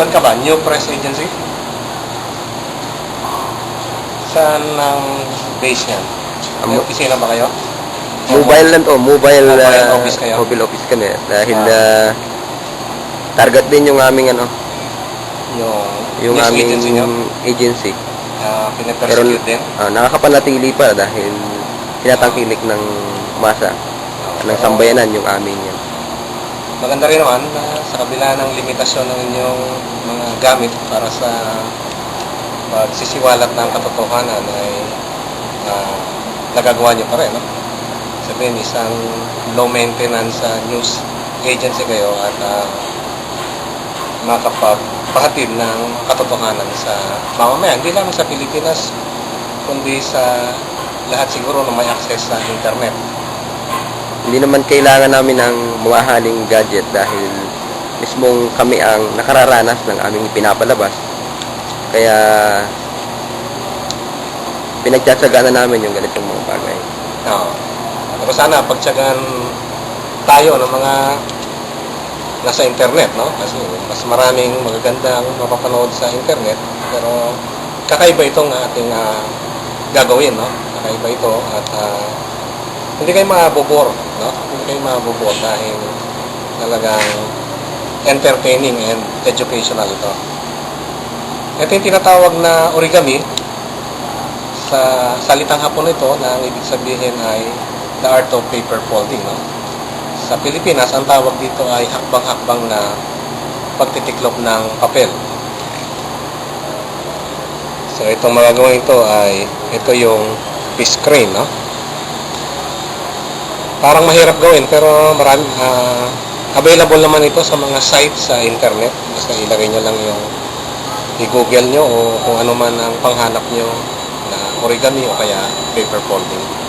Saan ka ba? New Press Agency? Saan ang base niyan? May Amo- opisina ba kayo? Mobile lang to, mobile, Mobile ah, office kayo? Mobile office kami. Dahil Ah. ah, target din yung aming ano, Yung, yung news aming agency niyo? agency. Uh, Pero pinapersecute din? ah, nakakapanatili pa dahil tinatangkilik ng masa ng sambayanan yung amin yan. Maganda rin naman na sa kabila ng limitasyon ng inyong mga gamit para sa pagsisiwalat ng katotohanan ay ah, nagagawa nyo pa rin. No? Sabihin, isang low maintenance sa news agency kayo at uh, makapagpahatid ng katotohanan sa mamamayan. Hindi lang sa Pilipinas, kundi sa lahat siguro na may access sa internet. Hindi naman kailangan namin ng mamahaling gadget dahil mismong kami ang nakararanas ng aming pinapalabas. Kaya pinagtsatsagaan na namin yung ganitong mga bagay. Oo. Pero sana pagtsagaan tayo ng mga nasa internet, no? Kasi mas maraming magagandang mapapanood sa internet. Pero kakaiba itong ating ah, gagawin, no? Kakaiba ito at ah, hindi kayo mabobor, no? Hindi kayo mabobor dahil talagang entertaining and educational ito. Ito yung tinatawag na origami sa salitang hapon ito na ang ibig sabihin ay the art of paper folding. No? Sa Pilipinas, ang tawag dito ay hakbang-hakbang na pagtitiklop ng papel. So itong magagawa ito ay ito yung piece crane, no? Parang mahirap gawin pero marami ah, available naman ito sa mga sites sa internet. Basta ilagay nyo lang yung i-google nyo o kung ano man ang panghanap nyo na origami o kaya paper folding.